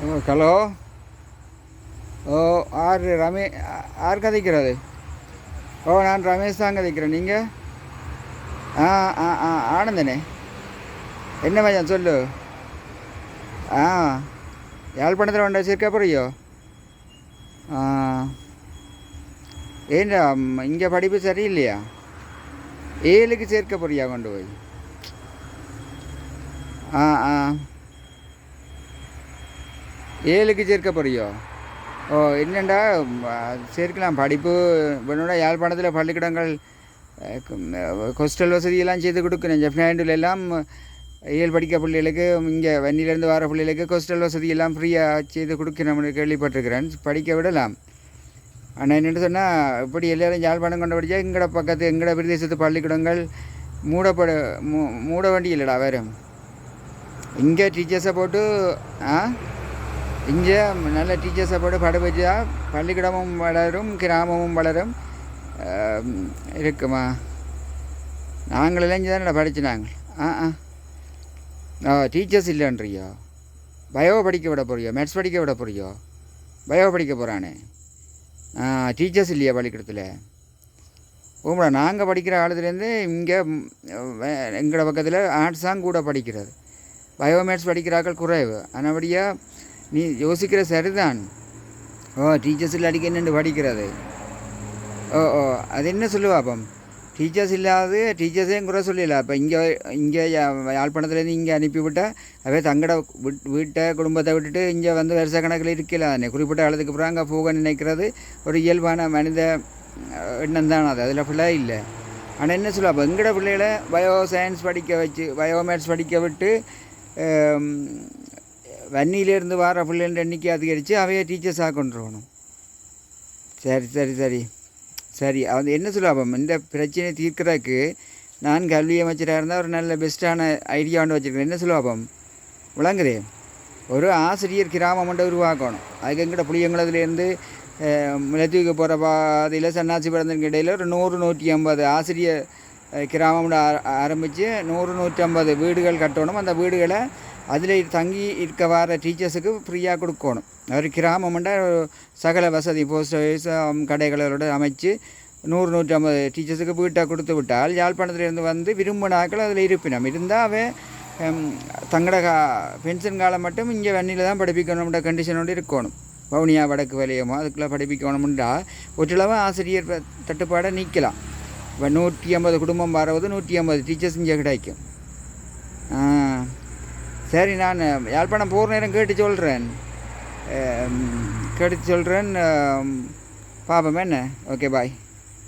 Hello? ஓ ஆர் ரமே ஆர் கதைக்கிறது? ஓ நான் ரமேஷ் தான் கதைக்கிறேன். நீங்கள் ஆ ஆ ஆ ஆனந்தனே. என்ன மச்சான் சொல்லு. ஆ யாழ்ப்பாணத்தில் ஒன்றை வச்சுருக்கா புரியோ ஆ. ஏண்டா இங்கே படிப்பு சரியில்லையா? ஏழுக்கு சேர்க்க போறியா கொண்டு போய்? ஆ ஆ. ஏழுக்கு சேர்க்க போறியோ? ஓ என்னண்டா? சேர்க்கலாம். படிப்பு வேணும்னா யாழ்ப்பாணத்தில் பள்ளிக்கூடங்கள் ஹாஸ்டல் வசதியெல்லாம் செய்து கொடுக்கணும் ஜெஃப்னாண்டில் எல்லாம் ஏழு படிக்க பிள்ளைகளுக்கு இங்கே வன்னிலேருந்து வர பிள்ளைகளுக்கு ஹாஸ்டல் வசதியெல்லாம் ஃப்ரீயாக செய்து கொடுக்கணும்னு கேள்விப்பட்டிருக்கிறேன். படிக்க விடலாம். ஆனால் என்னென்னு சொன்னால் இப்படி எல்லோரும் யாழ்ப்பாணம் கொண்டு படித்தா எங்கட பக்கத்து எங்கட பிரதேசத்து பள்ளிக்கூடங்கள் மூடப்பட மூ மூட வேண்டி இல்லைடா வேறு. இங்கே டீச்சர்ஸை போட்டு ஆ? இங்கே நல்ல டீச்சர்ஸை போட்டு பட பள்ளிக்கூடமும் வளரும் கிராமமும் வளரும். இருக்குமா? நாங்கள் இளைஞர் தானே படித்து நாங்கள். ஆ ஆ. டீச்சர்ஸ் இல்லைன்றியோ? பயோ படிக்க விட போறியோ? மேத்ஸ் படிக்க விட போறியோ? பயோ படிக்க போகிறானே ஆ டீச்சர்ஸ் இல்லையா பள்ளிக்கூடத்தில்? ஓம்டா நாங்கள் படிக்கிற காலத்துலேருந்து இங்கே எங்களோட பக்கத்தில் ஆர்ட்ஸ் தான் கூட படிக்கிறது. பயோமேத்ஸ் படிக்கிறாக்கள் குறைவு. ஆனபடியாக நீ யோசிக்கிற சரிதான் ஓ டீச்சர்ஸ் இல்லை என்னென்று படிக்கிறது ஓ ஓ அது என்ன சொல்லுவா அப்போ டீச்சர்ஸ் இல்லாது டீச்சர்ஸையும் குறை சொல்லல அப்போ இங்கே இங்கே யாழ்ப்பாணத்துலேருந்து இங்கே அனுப்பிவிட்டால் அவே தங்கட வீட் வீட்டை குடும்பத்தை விட்டுட்டு இங்கே வந்து வருஷ கணக்கில் இருக்கல தானே குறிப்பிட்ட காலத்துக்கு அப்புறம் அங்கே போக நினைக்கிறது ஒரு இயல்பான மனித எண்ணம் தான் அது அதில் ஃபுல்லாக இல்லை ஆனால் என்ன சொல்லுவா அப்போ எங்கட பிள்ளைகளை பயோ சயின்ஸ் படிக்க வச்சு பயோமேத்ஸ் படிக்க விட்டு வன்னியிலேருந்து வர பிள்ளைன்ற எண்ணிக்கை அதிகரித்து அவையே டீச்சர்ஸாக கொண்டு வரணும். சரி சரி சரி. சரி அது என்ன சுலாபம்? இந்த பிரச்சனையை தீர்க்கிறதுக்கு நான் கல்வி அமைச்சராக இருந்தால் ஒரு நல்ல பெஸ்ட்டான ஐடியா ஒன்று வச்சுருக்கேன். என்ன சுலாபம்? விளங்குதே. ஒரு ஆசிரியர் கிராமம் ஒன்றை உருவாக்கணும். அதுக்கு எங்கிட்ட புளியங்குளத்துலேருந்து மிளத்துக்கு போகிற பாதையில் சன்னாசி பிறந்ததுக்கு இடையில் ஒரு நூறு நூற்றி ஐம்பது ஆசிரியர் கிராமம் ஆரம்பித்து நூறு நூற்றி ஐம்பது வீடுகள் கட்டணும். அந்த வீடுகளை அதில் தங்கி இருக்க வர டீச்சர்ஸுக்கு ஃப்ரீயாக கொடுக்கணும். ஒரு கிராமம்ன்ற சகல வசதி போஸ்ட் ஆஃபீஸ் கடைகளோட அமைச்சு நூறு நூற்றி ஐம்பது டீச்சர்ஸுக்கு வீட்டை கொடுத்து விட்டால் யாழ்ப்பாணத்திலிருந்து வந்து விரும்பினாக்கள் அதில் இருப்பினம். இருந்தால் அவன் தங்கட கா பென்ஷன் காலம் மட்டும் இங்கே வெண்ணில தான் படிப்பிக்கணும்ன்ற கண்டிஷனோடு இருக்கணும். வவுனியா வடக்கு வலையமோ அதுக்குள்ளே படிப்பிக்கணும்ன்றா ஒற்றளவு ஆசிரியர் தட்டுப்பாடை நீக்கலாம். இப்போ நூற்றி ஐம்பது குடும்பம் வரவது நூற்றி ஐம்பது டீச்சர்ஸ் இங்கே கிடைக்கும் ஆ சரி நான் யாழ்ப்பாணம் போகிற நேரம் கேட்டு சொல்கிறேன் கேட்டு சொல்கிறேன் பாப்போம் என்ன ஓகே பாய்